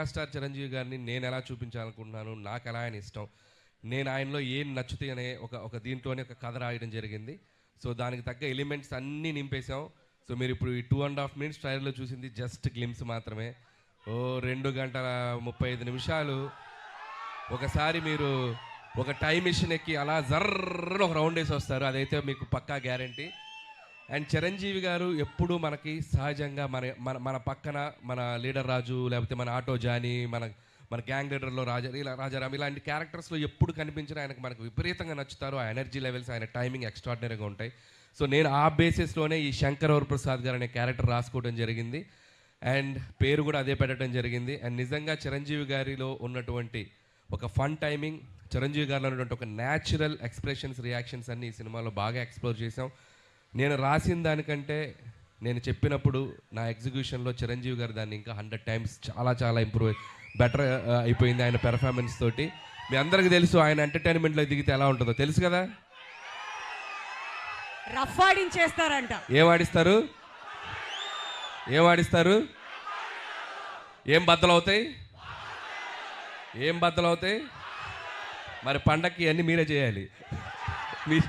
Megastar Chiranjeevi గారిని నేను ఎలా చూపించాలనుకుంటున్నాను నాకు ఎలా ఆయన ఇష్టం నేను ఆయనలో ఏం నచ్చుతాయి అనే ఒక ఒక దీంట్లోనే ఒక కథ రాయడం జరిగింది. సో దానికి తగ్గ ఎలిమెంట్స్ అన్నీ నింపేశాం. సో మీరు ఇప్పుడు ఈ టూ అండ్ హాఫ్ మినిట్స్ ట్రైలర్లో చూసింది జస్ట్ గ్లిమ్స్ మాత్రమే. ఓ రెండు గంటల ముప్పై ఐదు నిమిషాలు. ఒకసారి మీరు ఒక టైం మిషన్ ఎక్కి అలా జర్ర ఒక రౌండ్ వేసి వస్తారు. అదైతే మీకు పక్కా గ్యారంటీ. అండ్ చిరంజీవి గారు ఎప్పుడు మనకి సహజంగా మన మన మన పక్కన మన లీడర్ రాజు లేకపోతే మన ఆటో జానీ మన మన గ్యాంగ్ లీడర్లో రాజా ఇలా రాజారాం ఇలాంటి క్యారెక్టర్స్లో ఎప్పుడు కనిపించినా ఆయనకు మనకు విపరీతంగా నచ్చుతారు. ఆ ఎనర్జీ లెవెల్స్ ఆయన టైమింగ్ ఎక్స్ట్రాడినరీగా ఉంటాయి. సో నేను ఆ బేసిస్లోనే ఈ శంకర్ ప్రసాద్ గారు అనే క్యారెక్టర్ రాసుకోవడం జరిగింది. అండ్ పేరు కూడా అదే పెట్టడం జరిగింది. అండ్ నిజంగా చిరంజీవి గారిలో ఉన్నటువంటి ఒక ఫన్ టైమింగ్ చిరంజీవి గారిలో ఉన్నటువంటి ఒక న్యాచురల్ ఎక్స్ప్రెషన్స్ రియాక్షన్స్ అన్ని ఈ సినిమాలో బాగా ఎక్స్ప్లోర్ చేసాం నేను రాసిన దానికంటే నేను చెప్పినప్పుడు నా ఎగ్జిక్యూషన్లో చిరంజీవి గారు దాన్ని ఇంకా హండ్రెడ్ టైమ్స్ చాలా చాలా ఇంప్రూవ్ బెటర్ అయిపోయింది ఆయన పెర్ఫార్మెన్స్ తోటి. మీ అందరికీ తెలుసు ఆయన ఎంటర్టైన్మెంట్లో దిగితే ఎలా ఉంటుందో. తెలుసు కదా? రఫ్ ఆడించేస్తారంట. ఏం ఆడిస్తారు? ఏం ఆడిస్తారు? ఏం బద్దలవుతాయి ఏం బద్దలవుతాయి మరి పండక్కి అన్నీ మీరే చేయాలి. మీ